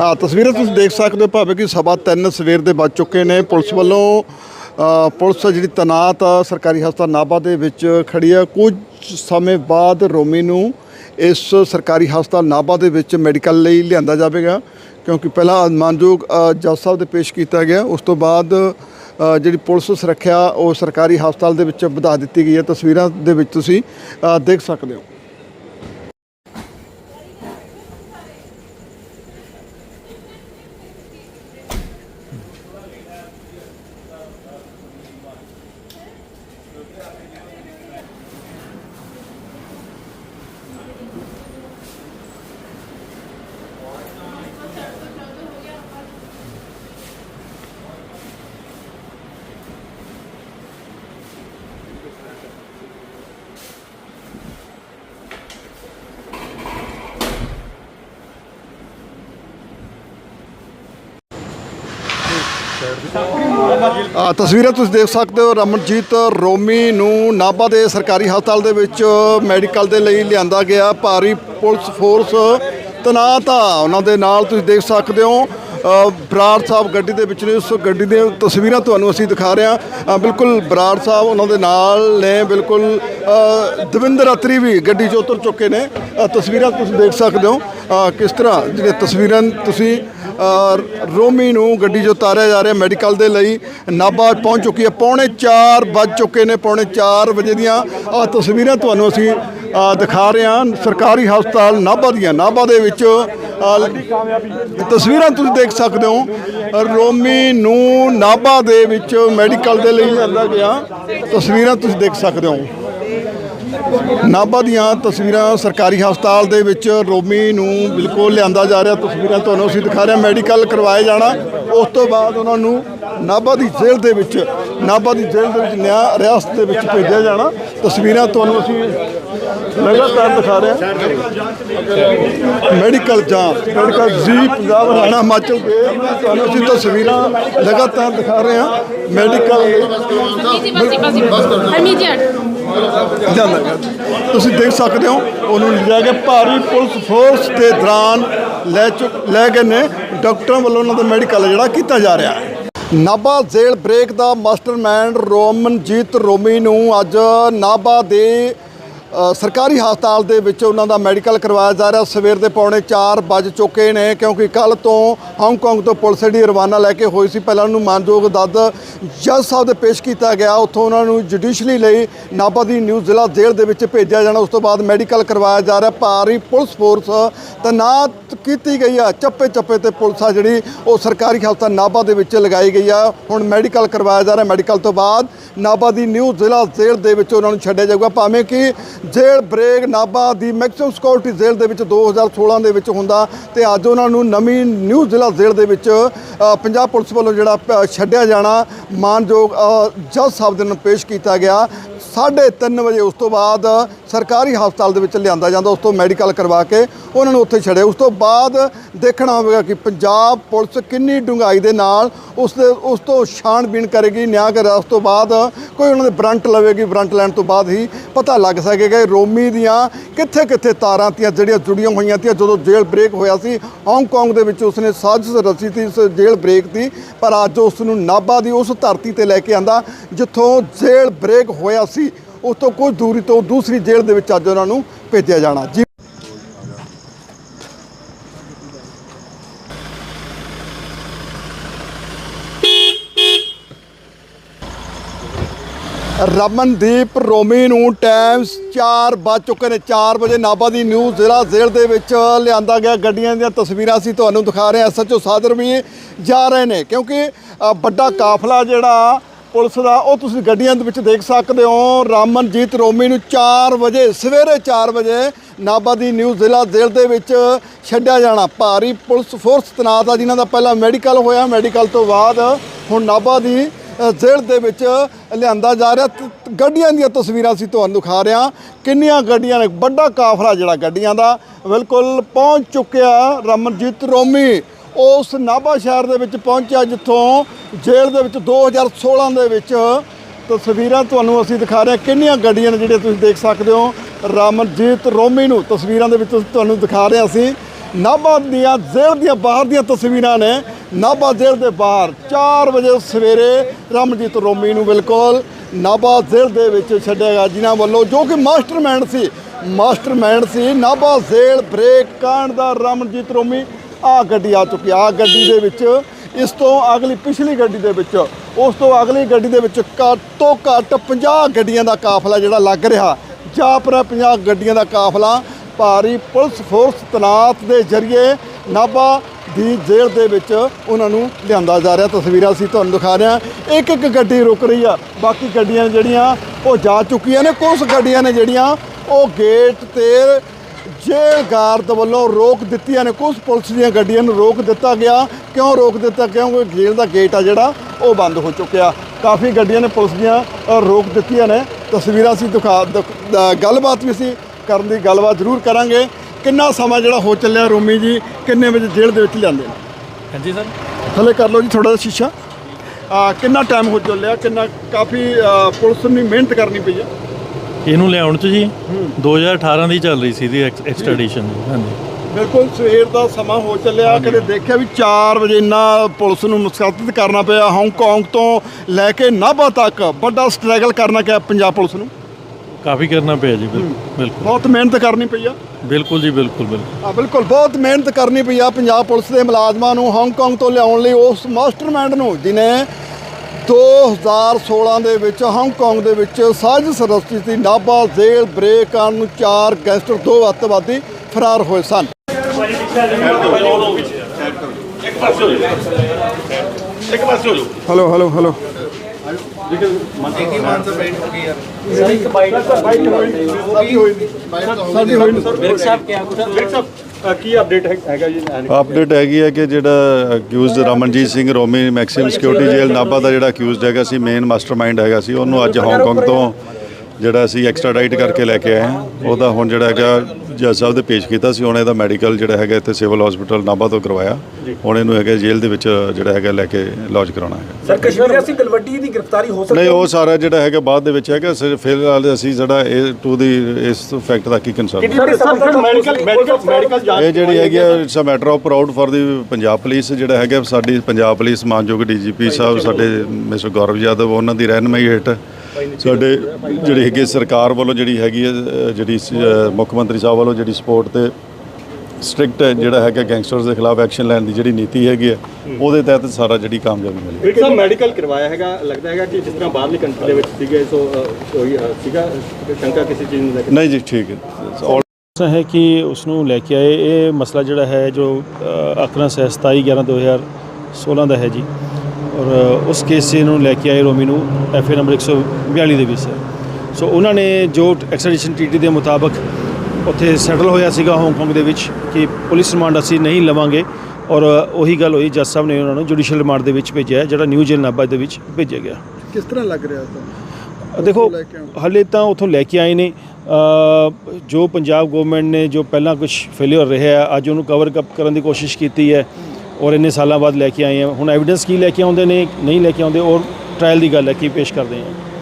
ਆ, ਤਸਵੀਰਾਂ ਤੁਸੀਂ ਦੇਖ ਸਕਦੇ ਹੋ ਭਾਵੇਂ ਕਿ ਸਵਾ 3 ਸਵੇਰ ਦੇ ਵੱਜ ਚੁੱਕੇ ਨੇ। ਪੁਲਿਸ ਵੱਲੋਂ ਪੁਲਿਸ ਜਿਹੜੀ ਤਨਾਤ ਸਰਕਾਰੀ ਹਸਪਤਾਲ ਨਾਭਾ ਦੇ ਵਿੱਚ ਖੜੀ ਆ। ਕੁਝ ਸਮੇਂ ਬਾਅਦ ਰੋਮੀ ਨੂੰ ਇਸ ਸਰਕਾਰੀ ਹਸਪਤਾਲ ਨਾਭਾ ਦੇ ਵਿੱਚ ਮੈਡੀਕਲ ਲਈ ਲਿਆਂਦਾ ਜਾਵੇਗਾ, ਕਿਉਂਕਿ ਪਹਿਲਾਂ ਮਾਨਯੋਗ ਜੱਜ ਸਾਹਿਬ ਦੇ ਪੇਸ਼ ਕੀਤਾ ਗਿਆ। ਉਸ ਤੋਂ ਬਾਅਦ ਜਿਹੜੀ ਪੁਲਿਸ ਸੁਰੱਖਿਆ ਉਹ ਸਰਕਾਰੀ ਹਸਪਤਾਲ ਦੇ ਵਿੱਚ ਵਧਾ ਦਿੱਤੀ ਗਈ ਹੈ। ਤਸਵੀਰਾਂ ਦੇ ਵਿੱਚ ਤੁਸੀਂ ਦੇਖ ਸਕਦੇ ਹੋ। ਆ ਤਸਵੀਰਾਂ ਤੁਸੀਂ ਦੇਖ ਸਕਦੇ ਹੋ ਰਮਨਜੀਤ ਰੋਮੀ ਨੂੰ ਨਾਭਾ ਦੇ ਸਰਕਾਰੀ ਹਸਪਤਾਲ ਦੇ ਵਿੱਚ ਮੈਡੀਕਲ ਦੇ ਲਈ ਲਿਆਂਦਾ ਗਿਆ ਭਾਰੀ ਪੁਲਿਸ ਫੋਰਸ। ਤੈਨਾਤ ਆ ਉਹਨਾਂ ਦੇ ਨਾਲ ਤੁਸੀਂ ਦੇਖ ਸਕਦੇ ਹੋ। ਬਰਾੜ ਸਾਹਿਬ ਗੱਡੀ ਦੇ ਵਿੱਚ ਨੇ ਉਸ ਗੱਡੀ ਦੀਆਂ ਤਸਵੀਰਾਂ ਤੁਹਾਨੂੰ ਅਸੀਂ ਦਿਖਾ ਰਹੇ ਹਾਂ। ਬਿਲਕੁਲ ਬਰਾੜ ਸਾਹਿਬ ਉਹਨਾਂ ਦੇ ਨਾਲ ਨੇ ਬਿਲਕੁਲ ਅ, ਦਵਿੰਦਰ ਅਤਰੀ ਵੀ ਗੱਡੀ 'ਚ ਉਤਰ ਚੁੱਕੇ ਨੇ। ਤਸਵੀਰਾਂ ਤੁਸੀਂ ਦੇਖ ਸਕਦੇ ਹੋ। ਕਿਸ ਤਰ੍ਹਾਂ ਜਿਹੜੇ ਤਸਵੀਰਾਂ ਤੁਸੀਂ ਰੋਮੀ ਨੂੰ ਗੱਡੀ 'ਚੋਂ ਉਤਾਰਿਆ ਜਾ ਰਿਹਾ ਮੈਡੀਕਲ ਦੇ ਲਈ। ਨਾਭਾ ਪਹੁੰਚ ਚੁੱਕੀ ਹੈ। ਪੌਣੇ 4 ਵੱਜ ਚੁੱਕੇ ਨੇ। ਪੌਣੇ 4 ਵਜੇ ਦੀਆਂ ਆ ਤਸਵੀਰਾਂ ਤੁਹਾਨੂੰ ਅਸੀਂ ਦਿਖਾ ਰਹੇ ਹਾਂ। ਸਰਕਾਰੀ ਹਸਪਤਾਲ ਨਾਭਾ ਦੀਆਂ। ਨਾਭਾ ਦੇ ਵਿੱਚ ਤਸਵੀਰਾਂ ਤੁਸੀਂ ਦੇਖ ਸਕਦੇ ਹੋ। ਰੋਮੀ ਨੂੰ ਨਾਭਾ ਦੇ ਵਿੱਚ ਮੈਡੀਕਲ ਦੇ ਲਈ ਲਿਆਂਦਾ ਗਿਆ। ਤਸਵੀਰਾਂ ਤੁਸੀਂ ਦੇਖ ਸਕਦੇ ਹੋ। ਨਾਭਾ ਦੀਆਂ ਤਸਵੀਰਾਂ ਸਰਕਾਰੀ ਹਸਪਤਾਲ ਦੇ ਵਿੱਚ ਰੋਮੀ ਨੂੰ ਬਿਲਕੁਲ ਲਿਆਂਦਾ ਜਾ ਰਿਹਾ। ਤਸਵੀਰਾਂ ਤੁਹਾਨੂੰ ਅਸੀਂ ਦਿਖਾ ਰਹੇ ਮੈਡੀਕਲ ਕਰਵਾਏ ਜਾਣਾ। ਉਸ ਤੋਂ ਬਾਅਦ ਉਹਨਾਂ ਨੂੰ ਨਾਭਾ ਦੀ ਜੇਲ੍ਹ ਦੇ ਵਿੱਚ, ਨਾਭਾ ਦੀ ਜੇਲ੍ਹ ਦੇ ਵਿੱਚ ਨਿਆਂ ਰਿਆਸਤ ਦੇ ਵਿੱਚ ਭੇਜਿਆ ਜਾਣਾ। ਤਸਵੀਰਾਂ ਤੁਹਾਨੂੰ ਅਸੀਂ ਲਗਾਤਾਰ ਦਿਖਾ ਰਹੇ ਹਾਂ। ਮੈਡੀਕਲ ਜਾਂਚ, ਮੈਡੀਕਲ ਜੀ ਪੰਜਾਬ ਹਰਿਆਣਾ ਹਿਮਾਚਲ ਦੇ। ਤੁਹਾਨੂੰ ਅਸੀਂ ਤਸਵੀਰਾਂ ਲਗਾਤਾਰ ਦਿਖਾ ਰਹੇ ਹਾਂ। ਮੈਡੀਕਲ ਜੀ ਜਾਂਦਾ ਗਾ। ਤੁਸੀਂ ਦੇਖ ਸਕਦੇ ਹੋ, ਉਹਨੂੰ ਲੈ ਕੇ ਭਾਰੀ ਪੁਲਿਸ ਫੋਰਸ ਦੇ ਦੌਰਾਨ ਲੈ ਚੁੱਕ ਲੈ ਗਏ ਨੇ ਡਾਕਟਰਾਂ ਵੱਲੋਂ ਉਹਨਾਂ ਦਾ ਮੈਡੀਕਲ ਜਿਹੜਾ ਕੀਤਾ ਜਾ ਰਿਹਾ ਹੈ ਨਾਭਾ ਜੇਲ੍ਹ ਬ੍ਰੇਕ ਦਾ ਮਾਸਟਰਮਾਈਂਡ ਰੋਮਨਜੀਤ ਰੋਮੀ ਨੂੰ ਅੱਜ ਨਾਭਾ ਦੇ ਸਰਕਾਰੀ ਹਸਪਤਾਲ ਦੇ ਵਿੱਚ ਉਹਨਾਂ ਦਾ ਮੈਡੀਕਲ ਕਰਵਾਇਆ ਜਾ ਰਿਹਾ। ਸਵੇਰ ਦੇ ਪੌਣੇ 4 ਵੱਜ ਚੁੱਕੇ ਨੇ, ਕਿਉਂਕਿ ਕੱਲ ਤੋਂ ਹਾਂਗਕਾਂਗ ਤੋਂ ਪੁਲਿਸ ਜਿਹੜੀ ਰਵਾਨਾ ਲੈ ਕੇ ਹੋਈ ਸੀ। ਪਹਿਲਾਂ ਉਹਨੂੰ ਮਾਨਯੋਗ ਦੱਦ ਜੱਜ ਸਾਹਿਬ ਦੇ ਪੇਸ਼ ਕੀਤਾ ਗਿਆ। ਉੱਥੋਂ ਉਹਨਾਂ ਨੂੰ ਜੁਡੀਸ਼ਲੀ ਲਈ ਨਾਭਾ ਦੀ ਨਿਊ ਜ਼ਿਲ੍ਹਾ ਜੇਲ੍ਹ ਦੇ ਵਿੱਚ ਭੇਜਿਆ ਜਾਣਾ। ਉਸ ਤੋਂ ਬਾਅਦ ਮੈਡੀਕਲ ਕਰਵਾਇਆ ਜਾ ਰਿਹਾ। ਭਾਰੀ ਪੁਲਿਸ ਫੋਰਸ ਤੈਨਾਤ ਕੀਤੀ ਗਈ ਆ। ਚੱਪੇ ਚੱਪੇ ਤੇ ਪੁਲਿਸ ਆ ਜਿਹੜੀ, ਉਹ ਸਰਕਾਰੀ ਹਸਪਤਾਲ ਨਾਭਾ ਦੇ ਵਿੱਚ ਲਗਾਈ ਗਈ ਆ। ਹੁਣ ਮੈਡੀਕਲ ਕਰਵਾਇਆ ਜਾ ਰਿਹਾ। ਮੈਡੀਕਲ ਤੋਂ ਬਾਅਦ ਨਾਭਾ ਦੀ ਨਿਊ ਜ਼ਿਲ੍ਹਾ ਜੇਲ੍ਹ ਦੇ ਵਿੱਚ ਉਹਨਾਂ ਨੂੰ ਛੱਡਿਆ ਜਾਊਗਾ। ਭਾਵੇਂ ਕਿ ਜੇਲ੍ਹ ਬ੍ਰੇਕ, ਨਾਭਾ ਦੀ ਮੈਕਸਿਮਮ ਸਿਕਿਉਰਿਟੀ ਜੇਲ੍ਹ ਦੇ ਵਿੱਚ 2016 ਦੇ ਵਿੱਚ ਹੁੰਦਾ ਤੇ ਅੱਜ ਉਹਨਾਂ ਨੂੰ ਨਵੀਂ ਨਿਊ ਜ਼ਿਲ੍ਹਾ ਜੇਲ੍ਹ ਦੇ ਵਿੱਚ ਪੰਜਾਬ ਪੁਲਿਸ ਵੱਲੋਂ ਜਿਹੜਾ ਪ- ਛੱਡਿਆ ਜਾਣਾ ਮਾਨਯੋਗ ਜੱਜ ਸਾਹਿਬ ਦੇ ਨਾਲ ਪੇਸ਼ ਕੀਤਾ ਗਿਆ। 3:30 ਵਜੇ ਉਸ ਤੋਂ ਬਾਅਦ ਸਰਕਾਰੀ ਹਸਪਤਾਲ ਦੇ ਵਿੱਚ ਲਿਆਂਦਾ ਜਾਂਦਾ, ਉਸ ਤੋਂ ਮੈਡੀਕਲ ਕਰਵਾ ਕੇ ਉਹਨਾਂ ਨੂੰ ਉੱਥੇ ਛੱਡਿਆ। ਉਸ ਤੋਂ ਬਾਅਦ ਦੇਖਣਾ ਹੋਵੇਗਾ ਕਿ ਪੰਜਾਬ ਪੁਲਿਸ ਕਿੰਨੀ ਡੂੰਘਾਈ ਦੇ ਨਾਲ ਉਸ ਦੇ ਉਸ ਤੋਂ ਛਾਣਬੀਣ ਕਰੇਗੀ, ਨਿਆਂ ਕਰ ਉਸ ਤੋਂ ਬਾਅਦ ਕੋਈ ਉਹਨਾਂ ਦੇ ਬਰੰਟ ਲਵੇਗੀ, ਬਰੰਟ ਲੈਣ ਤੋਂ ਬਾਅਦ ਹੀ ਪਤਾ ਲੱਗ ਸਕੇਗਾ ਕਿ ਰੋਮੀ ਦੀਆਂ ਕਿੱਥੇ ਕਿੱਥੇ ਤਾਰਾਂ ਤੀਆਂ, ਜਿਹੜੀਆਂ ਜੁੜੀਆਂ ਹੋਈਆਂ ਤੀਆਂ, ਜਦੋਂ ਜੇਲ੍ਹ ਬ੍ਰੇਕ ਹੋਇਆ ਸੀ ਹਾਂਗਕਾਂਗ ਦੇ ਵਿੱਚ ਉਸਨੇ ਸਾਜ਼ਿਸ਼ ਰਚੀ ਸੀ ਇਸ ਜੇਲ੍ਹ ਬ੍ਰੇਕ ਦੀ, ਪਰ ਅੱਜ ਉਸ ਨੂੰ ਨਾਭਾ ਦੀ ਉਸ ਧਰਤੀ ਤੇ ਲੈ ਕੇ ਆਂਦਾ, ਜਿੱਥੋਂ ਜੇਲ੍ਹ ਬ੍ਰੇਕ ਹੋਇਆ ਸੀ। ਉਸ ਤੋਂ ਕੁਝ ਦੂਰੀ ਤੋਂ ਦੂਸਰੀ ਜੇਲ੍ਹ ਦੇ ਵਿੱਚ ਅੱਜ ਉਹਨਾਂ ਨੂੰ ਭੇਜਿਆ ਜਾਣਾ। ਜੀ ਰਮਨਦੀਪ ਰੋਮੀ ਨੂੰ ਟਾਈਮਸ 4 ਵੱਜ ਚੁੱਕੇ ਨੇ 4 ਵਜੇ ਨਾਭਾ ਦੀ ਨਿਊਜ਼ ਜ਼ਿਲ੍ਹਾ ਜੇਲ੍ਹ ਦੇ ਵਿੱਚ ਲਿਆਂਦਾ ਗਿਆ। ਗੱਡੀਆਂ ਦੀਆਂ ਤਸਵੀਰਾਂ ਅਸੀਂ ਤੁਹਾਨੂੰ ਦਿਖਾ ਰਹੇ ਹਾਂ। ਐਸਐਚਓ ਸਾਦਰ ਵੀ ਜਾ ਰਹੇ ਨੇ ਕਿਉਂਕਿ ਵੱਡਾ ਕਾਫਲਾ ਜਿਹੜਾ ਪੁਲਿਸ ਦਾ, ਉਹ ਤੁਸੀਂ ਗੱਡੀਆਂ ਦੇ ਵਿੱਚ ਦੇਖ ਸਕਦੇ ਹੋ, ਰਮਨਜੀਤ ਰੋਮੀ ਨੂੰ 4 ਵਜੇ, ਸਵੇਰੇ 4 ਵਜੇ ਨਾਭਾ ਦੀ ਨਿਊ ਜ਼ਿਲ੍ਹਾ ਜੇਲ੍ਹ ਦੇ ਵਿੱਚ ਛੱਡਿਆ ਜਾਣਾ। ਭਾਰੀ ਪੁਲਿਸ ਫੋਰਸ ਤੈਨਾਤ ਆ, ਜਿਨ੍ਹਾਂ ਦਾ ਪਹਿਲਾਂ ਮੈਡੀਕਲ ਹੋਇਆ। ਮੈਡੀਕਲ ਤੋਂ ਬਾਅਦ ਹੁਣ ਨਾਭਾ ਦੀ ਜੇਲ੍ਹ ਦੇ ਵਿੱਚ ਲਿਆਂਦਾ ਜਾ ਰਿਹਾ। ਗੱਡੀਆਂ ਦੀਆਂ ਤਸਵੀਰਾਂ ਅਸੀਂ ਤੁਹਾਨੂੰ ਦਿਖਾ ਰਹੇ। ਹਾਂ ਕਿੰਨੀਆਂ ਗੱਡੀਆਂ ਨੇ? ਵੱਡਾ ਕਾਫਲਾ ਜਿਹੜਾ ਗੱਡੀਆਂ ਦਾ ਬਿਲਕੁਲ ਪਹੁੰਚ ਚੁੱਕਿਆ ਰਮਨਜੀਤ ਰੋਮੀ। ਉਸ ਨਾਭਾ ਸ਼ਹਿਰ ਦੇ ਵਿੱਚ ਪਹੁੰਚਿਆ ਜਿੱਥੋਂ ਜੇਲ੍ਹ ਦੇ ਵਿੱਚ 2016 ਦੇ ਵਿੱਚ ਤਸਵੀਰਾਂ ਤੁਹਾਨੂੰ ਅਸੀਂ ਦਿਖਾ ਰਹੇ ਹਾਂ। ਕਿੰਨੀਆਂ ਗੱਡੀਆਂ ਨੇ ਜਿਹੜੀਆਂ ਤੁਸੀਂ ਦੇਖ ਸਕਦੇ ਹੋ। ਰਮਨਜੀਤ ਰੋਮੀ ਨੂੰ ਤਸਵੀਰਾਂ ਦੇ ਵਿੱਚ ਤੁਹਾਨੂੰ ਦਿਖਾ ਰਹੇ ਹਾਂ। ਅਸੀਂ ਨਾਭਾ ਦੀਆਂ, ਜੇਲ੍ਹ ਦੀਆਂ ਬਾਹਰ ਦੀਆਂ ਤਸਵੀਰਾਂ ਨੇ। ਨਾਭਾ ਜੇਲ੍ਹ ਦੇ ਬਾਹਰ 4 ਵਜੇ ਸਵੇਰੇ ਰਮਨਜੀਤ ਰੋਮੀ ਨੂੰ ਬਿਲਕੁਲ ਨਾਭਾ ਜੇਲ੍ਹ ਦੇ ਵਿੱਚ ਛੱਡਿਆ ਗਿਆ। ਜਿਨ੍ਹਾਂ ਵੱਲੋਂ ਜੋ ਕਿ ਮਾਸਟਰਮਾਈਂਡ ਸੀ ਮਾਸਟਰਮਾਈਂਡ ਸੀ, ਨਾਭਾ ਜੇਲ੍ਹ ਬ੍ਰੇਕ ਕਾਂਡ ਦਾ ਰਮਨਜੀਤ ਰੋਮੀ ਆ ਗੱਡੀ ਆ ਚੁੱਕੀ ਆ ਆਹ ਗੱਡੀ ਦੇ ਵਿੱਚ ਇਸ ਤੋਂ ਅਗਲੀ ਪਿਛਲੀ ਗੱਡੀ ਦੇ ਵਿੱਚ, ਉਸ ਤੋਂ ਅਗਲੀ ਗੱਡੀ ਦੇ ਵਿੱਚ ਘੱਟ ਤੋਂ ਘੱਟ 50 ਗੱਡੀਆਂ ਦਾ ਕਾਫਲਾ ਜਿਹੜਾ ਲੱਗ ਰਿਹਾ। ਜਾਪਰਾ 50 ਗੱਡੀਆਂ ਦਾ ਕਾਫਲਾ ਭਾਰੀ ਪੁਲਿਸ ਫੋਰਸ ਤਨਾਤ ਦੇ ਜ਼ਰੀਏ ਨਾਭਾ ਦੀ ਜੇਲ੍ਹ ਦੇ ਵਿੱਚ ਉਹਨਾਂ ਨੂੰ ਲਿਆਂਦਾ ਜਾ ਰਿਹਾ। ਤਸਵੀਰਾਂ ਅਸੀਂ ਤੁਹਾਨੂੰ ਦਿਖਾ ਰਹੇ ਹਾਂ। ਇੱਕ ਇੱਕ ਗੱਡੀ ਰੁਕ ਰਹੀ ਆ। ਬਾਕੀ ਗੱਡੀਆਂ ਜਿਹੜੀਆਂ ਉਹ ਜਾ ਚੁੱਕੀਆਂ ਨੇ। ਕੁਝ ਗੱਡੀਆਂ ਨੇ ਜਿਹੜੀਆਂ ਉਹ ਗੇਟ ਤੇ ਜੇਲ੍ਹ ਗਾਰਡ ਵੱਲੋਂ ਰੋਕ ਦਿੱਤੀਆਂ ਨੇ। ਕੁਝ ਪੁਲਿਸ ਦੀਆਂ ਗੱਡੀਆਂ ਨੂੰ ਰੋਕ ਦਿੱਤਾ ਗਿਆ। ਕਿਉਂ ਰੋਕ ਦਿੱਤਾ? ਕਿਉਂਕਿ ਜੇਲ੍ਹ ਦਾ ਗੇਟ ਆ ਜਿਹੜਾ ਉਹ ਬੰਦ ਹੋ ਚੁੱਕਿਆ। ਕਾਫੀ ਗੱਡੀਆਂ ਨੇ ਪੁਲਿਸ ਦੀਆਂ ਰੋਕ ਦਿੱਤੀਆਂ ਨੇ। ਤਸਵੀਰਾਂ ਅਸੀਂ ਦਿਖਾ ਗੱਲਬਾਤ ਵੀ ਅਸੀਂ ਕਰਨ ਦੀ ਗੱਲਬਾਤ ਜ਼ਰੂਰ ਕਰਾਂਗੇ। ਕਿੰਨਾ ਸਮਾਂ ਜਿਹੜਾ ਹੋ ਚੱਲਿਆ ਰੋਮੀ ਜੀ? ਕਿੰਨੇ ਵਜੇ ਜੇਲ੍ਹ ਦੇ ਵਿੱਚ ਜਾਂਦੇ ਨੇ? ਹਾਂਜੀ ਸਰ। ਥੱਲੇ ਕਰ ਲਓ ਜੀ ਥੋੜਾ ਜਿਹਾ ਸ਼ੀਸ਼ਾ। ਕਿੰਨਾ ਟਾਈਮ ਹੋ ਚੱਲਿਆ? ਕਿੰਨਾ ਕਾਫੀ ਪੁਲਿਸ ਨੂੰ ਮਿਹਨਤ ਕਰਨੀ ਪਈ ਆ ਇਹਨੂੰ ਲਿਆਉਣ ਚ ਜੀ 2018 ਦੀ ਚੱਲ ਰਹੀ ਸੀ ਦੀ ਐਕਸਟ੍ਰੈਡੀਸ਼ਨ ਹਾਂਜੀ। ਬਿਲਕੁਲ ਸਵੇਰ ਦਾ ਸਮਾਂ ਹੋ ਚੱਲਿਆ ਕਦੇ ਦੇਖਿਆ ਵੀ 4 ਵਜੇ ਇੰਨਾ ਪੁਲਿਸ ਨੂੰ ਮੁਸਕਤਤ ਕਰਨਾ ਪਿਆ ਹਾਂਗਕਾਂਗ ਤੋਂ ਲੈ ਕੇ ਨਾਭਾ ਤੱਕ ਵੱਡਾ ਸਟਰਗਲ ਕਰਨਾ ਪਿਆ ਪੰਜਾਬ ਪੁਲਿਸ ਨੂੰ? ਕਾਫੀ ਕਰਨਾ ਪਿਆ ਜੀ ਬਿਲ- ਬਿਲਕੁਲ। ਬਹੁਤ ਮਿਹਨਤ ਕਰਨੀ ਪਈ ਆ। ਬਿਲਕੁਲ ਜੀ ਬਿਲਕੁਲ ਬਿਲਕੁਲ। ਆ ਬਿਲਕੁਲ ਬਹੁਤ ਮਿਹਨਤ ਕਰਨੀ ਪਈ ਆ ਪੰਜਾਬ ਪੁਲਿਸ ਦੇ ਮੁਲਾਜ਼ਮਾਂ ਨੂੰ ਹਾਂਗਕਾਂਗ ਤੋਂ ਲਿਆਉਣ ਲਈ ਉਸ ਮਾਸਟਰਮਾਈਂਡ ਨੂੰ ਜਿਨੇ 2016 ਦੇ ਵਿੱਚ ਹਾਂਗਕਾਂਗ ਦੇ ਵਿੱਚ ਸਾਜ਼ਿਸ਼ ਰਚੀ ਸੀ ਨਾਭਾ ਜੇਲ੍ਹ ਬ੍ਰੇਕ ਕਰਨ ਨੂੰ ਚਾਰ ਗੈਂਗਸਟਰ ਦੋ ਅੱਤਵਾਦੀ ਫਰਾਰ ਹੋਏ ਸਨ। Hello hello hello. ਸਾਡੀ ਹੋਈ ਕੀ ਅਪਡੇਟ ਹੈਗੀ ਹੈ ਕਿ ਜਿਹੜਾ accused Ramanjit Singh Romi maximum security ਜੇਲ੍ਹ ਨਾਭਾ ਦਾ ਜਿਹੜਾ ਅਕਿਊਜ਼ਡ ਹੈਗਾ ਸੀ ਮੇਨ ਮਾਸਟਰਮਾਈਂਡ ਹੈਗਾ ਸੀ, ਉਹਨੂੰ ਅੱਜ ਹਾਂਗਕਾਂਗ ਤੋਂ ਜਿਹੜਾ ਅਸੀਂ ਐਕਸਟ੍ਰਾਡਾਈਟ ਕਰਕੇ ਲੈ ਕੇ ਆਏ ਹਾਂ। ਉਹਦਾ ਹੁਣ ਜਿਹੜਾ ਹੈਗਾ ਜੱਜ ਸਾਹਿਬ ਦੇ ਪੇਸ਼ ਕੀਤਾ ਸੀ ਹੁਣ ਇਹਦਾ ਮੈਡੀਕਲ ਜਿਹੜਾ ਹੈਗਾ ਇੱਥੇ ਸਿਵਲ ਹਸਪੀਟਲ ਨਾਭਾ ਤੋਂ ਕਰਵਾਇਆ। ਹੁਣ ਇਹਨੂੰ ਹੈਗਾ ਜੇਲ੍ਹ ਦੇ ਵਿੱਚ ਜਿਹੜਾ ਹੈਗਾ ਲੈ ਕੇ ਲੌਜ ਕਰਾਉਣਾ ਹੈ ਸਰ ਕਸ਼ਮੀਰ ਰਿਆਸੀ ਗਲਵੱਡੀ ਦੀ ਗ੍ਰਿਫਤਾਰੀ ਹੋ ਸਕਦੀ ਨਹੀਂ ਉਹ ਸਾਰਾ ਜਿਹੜਾ ਹੈਗਾ ਬਾਅਦ ਦੇ ਵਿੱਚ ਹੈਗਾ ਸਿਰਫ ਫਿਲਹਾਲ ਅਸੀਂ ਜਿਹੜਾ ਇਹ ਟੂ ਦੀ ਇਸ ਫੈਕਟ ਦਾ ਕੀ concern sir medical medical medical ਇਹ ਜਿਹੜੀ ਹੈਗੀ ਆ it's a matter of proud for the Punjab police ਜਿਹੜਾ ਹੈਗਾ ਸਾਡੀ ਪੰਜਾਬ ਪੁਲਿਸ ਮਾਨਯੋਗ ਡੀਜੀਪੀ ਸਾਹਿਬ ਸਾਡੇ ਮਿਸਟਰ ਗੌਰਵ ਯਾਦਵ ਉਹਨਾਂ ਦੀ ਰਹਿਨਮਾਈ ਹੇਠ ਸਾਡੇ ਜਿਹੜੀ ਹੈਗੀ ਸਰਕਾਰ ਵੱਲੋਂ ਜਿਹੜੀ ਹੈਗੀ ਹੈ ਜਿਹੜੀ ਮੁੱਖ ਮੰਤਰੀ ਸਾਹਿਬ ਵੱਲੋਂ ਜਿਹੜੀ ਸਪੋਰਟ ਤੇ ਸਟ੍ਰਿਕਟ ਜਿਹੜਾ ਹੈਗਾ ਗੈਂਗਸਟਰਸ ਦੇ ਖਿਲਾਫ ਐਕਸ਼ਨ ਲੈਣ ਦੀ ਜਿਹੜੀ ਨੀਤੀ ਹੈਗੀ ਹੈ ਉਹਦੇ ਤਹਿਤ ਸਾਰਾ ਜਿਹੜੀ ਕਾਮਯਾਬੀ ਮਿਲੀ ਇੱਕ ਸਰ ਮੈਡੀਕਲ ਕਰਵਾਇਆ ਹੈਗਾ ਲੱਗਦਾ ਹੈਗਾ ਕਿ ਜਿਸ ਤਰ੍ਹਾਂ ਬਾਹਰਲੀ ਕੰਟਰੀ ਦੇ ਵਿੱਚ ਸੀਗੇ ਸੋ ਕੋਈ ਸੀਗਾ ਸ਼ੰਕਾ ਕਿਸੇ ਚੀਜ਼ ਨੂੰ ਲੈ ਕੇ? ਨਹੀਂ ਜੀ ਠੀਕ ਹੈ। ਹੈ ਕਿ ਉਸ ਨੂੰ ਲੈ ਕੇ ਆਏ ਇਹ ਮਸਲਾ ਜਿਹੜਾ ਹੈ ਜੋ ਅ, ਅਕਰੰਸ ਹੈ 27 11 2016 ਦਾ ਹੈ ਜੀ। ਔਰ ਉਸ ਕੇਸ ਇਹਨੂੰ ਲੈ ਕੇ ਆਏ ਰੋਮੀ ਨੂੰ ਐਫ ਏ ਨੰਬਰ 142 ਦੇ ਵਿੱਚ ਸੋ ਉਹਨਾਂ ਨੇ ਜੋ ਐਕਸਟ੍ਰੈਡੀਸ਼ਨ ਟ੍ਰੀਟੀ ਦੇ ਮੁਤਾਬਕ ਉੱਥੇ ਸੈਟਲ ਹੋਇਆ ਸੀਗਾ ਹਾਂਗਕਾਂਗ ਦੇ ਵਿੱਚ ਕਿ ਪੁਲਿਸ ਰਿਮਾਂਡ ਅਸੀਂ ਨਹੀਂ ਲਵਾਂਗੇ ਔਰ ਉਹੀ ਗੱਲ ਹੋਈ ਜੱਜ ਸਾਹਿਬ ਨੇ ਉਹਨਾਂ ਨੂੰ ਜੁਡੀਸ਼ੀਅਲ ਰਿਮਾਂਡ ਦੇ ਵਿੱਚ ਭੇਜਿਆ ਜਿਹੜਾ ਨਿਊ ਜੇਲ੍ਹ ਨਾਭਾ ਦੇ ਵਿੱਚ ਭੇਜਿਆ ਗਿਆ। ਕਿਸ ਤਰ੍ਹਾਂ ਲੱਗ ਰਿਹਾ ਤੁਹਾਨੂੰ? ਦੇਖੋ? ਹਲੇ ਤਾਂ ਉਥੋਂ ਲੈ ਕੇ ਆਏ ਨੇ। ਜੋ ਪੰਜਾਬ ਗਵਰਨਮੈਂਟ ਨੇ ਜੋ ਪਹਿਲਾਂ ਕੁਝ ਫੇਲਿਅਰ ਰਿਹਾ ਹੈ, ਅੱਜ ਉਹਨੂੰ ਕਵਰ ਅਪ ਕਰਨ ਦੀ ਕੋਸ਼ਿਸ਼ ਕੀਤੀ ਹੈ ਔਰ ਇੰਨੇ ਸਾਲਾਂ ਬਾਅਦ ਲੈ ਕੇ ਆਏ ਆ। ਹੁਣ ਐਵੀਡੈਂਸ ਕੀ ਲੈ ਕੇ ਆਉਂਦੇ ਨੇ, ਨਹੀਂ ਲੈ ਕੇ ਆਉਂਦੇ, ਔਰ ਟ੍ਰਾਇਲ ਦੀ ਗੱਲ ਹੈ ਕੀ ਪੇਸ਼ ਕਰਦੇ ਆ।